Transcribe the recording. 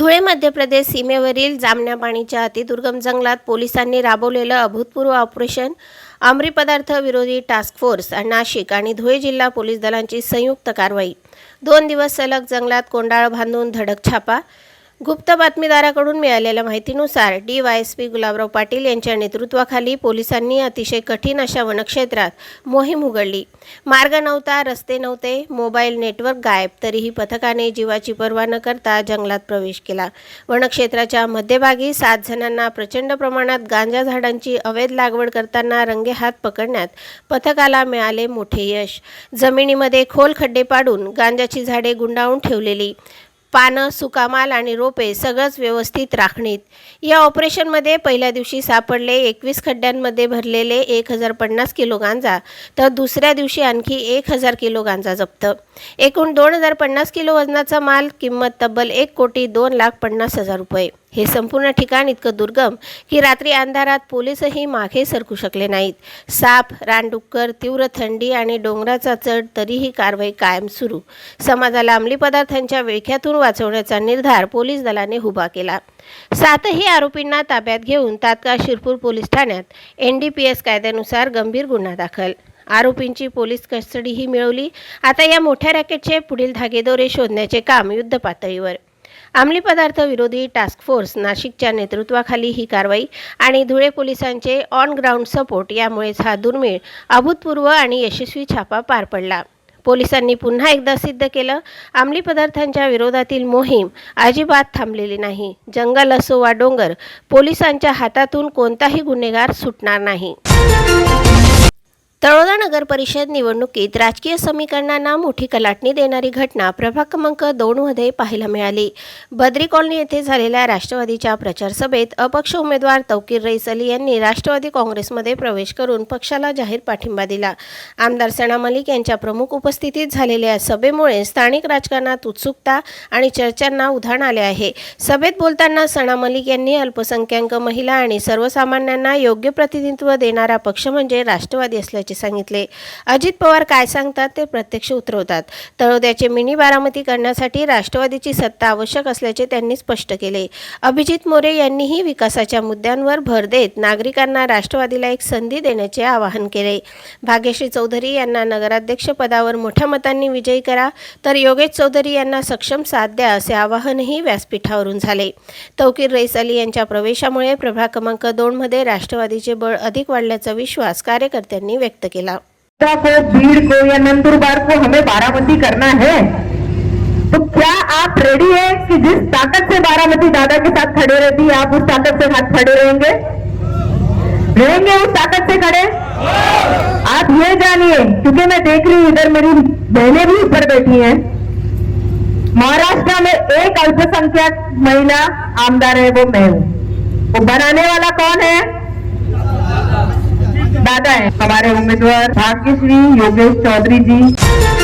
धुळे मध्य प्रदेश सीमेवरील जामण्यापाणीच्या अतिदुर्गम जंगलात पोलिसांनी राबवलेलं अभूतपूर्व ऑपरेशन अंमली पदार्थ विरोधी टास्क फोर्स नाशिक आणि धुळे जिल्हा पोलीस दलांची संयुक्त कारवाई. दोन दिवस सलग जंगलात कोंडाळ बांधून धडक छापा गुप्त बातमीदाराकडून मिळालेल्या माहितीनुसार D Y S P Gulabrao Patil यांच्या नेतृत्वाखाली पोलिसांनी अतिशय कठीण अशा वनक्षेत्रात मोहीम उघडली. मार्ग नव्हता रस्ते नव्हते मोबाईल नेटवर्क गायब तरीही पथकाने जीवाची पर्वा न करता जंगलात प्रवेश केला. वनक्षेत्राच्या मध्यभागी सात जणांना प्रचंड प्रमाणात गांजा झाडांची अवैध लागवड करताना रंगेहात पकडण्यात पथकाला मिळाले मोठे यश. जमिनीमध्ये खोल खड्डे पाडून गांजाची झाडे गुंडाळून ठेवलेली. पानं सुकामाल आणि रोपे सगळंच व्यवस्थित राखणीत. या ऑपरेशनमध्ये पहिल्या दिवशी सापडले एकवीस खड्ड्यांमध्ये भरलेले एक हजार पन्नास किलो गांजा तर दुसऱ्या दिवशी आणखी एक हजार किलो गांजा जप्त. एकूण दोन हजार पन्नास किलो वजनाचा माल किंमत तब्बल एक कोटी दोन लाख पन्नास हजार रुपये. हे संपूर्ण ठिकाण इतकं दुर्गम की रात्री अंधारात पोलीसही मागे सरकू शकले नाहीत. साप रानडुक्कर तीव्र थंडी आणि डोंगराचा चढ तरीही कारवाई कायम सुरू. समाजाला अंमली पदार्थांच्या विळख्यातून वाचवण्याचा निर्धार पोलीस दलाने उभा केला. सातही आरोपींना ताब्यात घेऊन तात्काळ शिरपूर पोलीस ठाण्यात एन डी पी एस कायद्यानुसार गंभीर गुन्हा दाखल. आरोपींची पोलीस कस्टडीही मिळवली. आता या मोठ्या रॅकेटचे पुढील धागेदोरे शोधण्याचे काम युद्धपातळीवर. अंमली पदार्थ विरोधी टास्क फोर्स नाशिकच्या नेतृत्वाखाली ही कारवाई आणि धुळे पोलिसांचे ऑन ग्राउंड सपोर्ट यामुळेच हा दुर्मिळ अभूतपूर्व आणि यशस्वी छापा पार पडला. पोलिसांनी पुन्हा एकदा सिद्ध केलं अंमली पदार्थांच्या विरोधातील मोहीम अजिबात थांबलेली नाही. जंगल असो वा डोंगर पोलिसांच्या हातातून कोणताही गुन्हेगार सुटणार नाही. नगर परिषद निवडणुकीत राजकीय समीकरणांना मोठी कलाटणी देणारी घटना प्रभाग क्रमांक दोनमध्ये पाहायला मिळाली. बद्री कॉलनी येथे झालेल्या राष्ट्रवादीच्या प्रचार सभेत अपक्ष उमेदवार तौकीर रईस अली यांनी राष्ट्रवादी काँग्रेसमध्ये प्रवेश करून पक्षाला जाहीर पाठिंबा दिला. आमदार सणा मलिक यांच्या प्रमुख उपस्थितीत झालेल्या या सभेमुळे स्थानिक राजकारणात उत्सुकता आणि चर्चांना उधाण आले आहे. सभेत बोलताना सणा मलिक यांनी अल्पसंख्याक महिला आणि सर्वसामान्यांना योग्य प्रतिनिधित्व देणारा पक्ष म्हणजे राष्ट्रवादी असल्याचे सांगितले. अजित पवार काय सांगतात ते प्रत्यक्ष उतरवतात. तळोद्याचे मिनी बारामती करण्यासाठी राष्ट्रवादीची सत्ता आवश्यक असल्याचे त्यांनी स्पष्ट केले. अभिजित मोरे यांनीही विकासाच्या मुद्द्यांवर भर देत नागरिकांना राष्ट्रवादीला एक संधी देण्याचे आवाहन केले. भाग्यश्री चौधरी यांना नगराध्यक्ष पदावर मोठ्या मतांनी विजयी करा तर योगेश चौधरी यांना सक्षम साथ द्या असे आवाहनही व्यासपीठावरून झाले. तौकीर रईस अली यांच्या प्रवेशामुळे प्रभाग क्रमांक दोनमध्ये राष्ट्रवादीचे बळ अधिक वाढल्याचा विश्वास कार्यकर्त्यांनी व्यक्त केला. को, भीड़ को या नंदुरबार को हमें बारामती करना है। तो क्या आप रेडी है कि जिस ताकत से बारामती दादा के साथ खड़े रहती है, आप उस ताकत से साथ खड़े रहेंगे? रहेंगे उस ताकत से खड़े? आप ये जानिए, क्योंकि मैं देख रही हूँ, इधर मेरी बहनें भी ऊपर बैठी हैं। महाराष्ट्र में एक अल्पसंख्यक महिला आमदार है, वो मैं हूँ। वो बनाने वाला कौन है? है। हमारे उम्मीदवार भाग्यश्री योगेश चौधरी जी।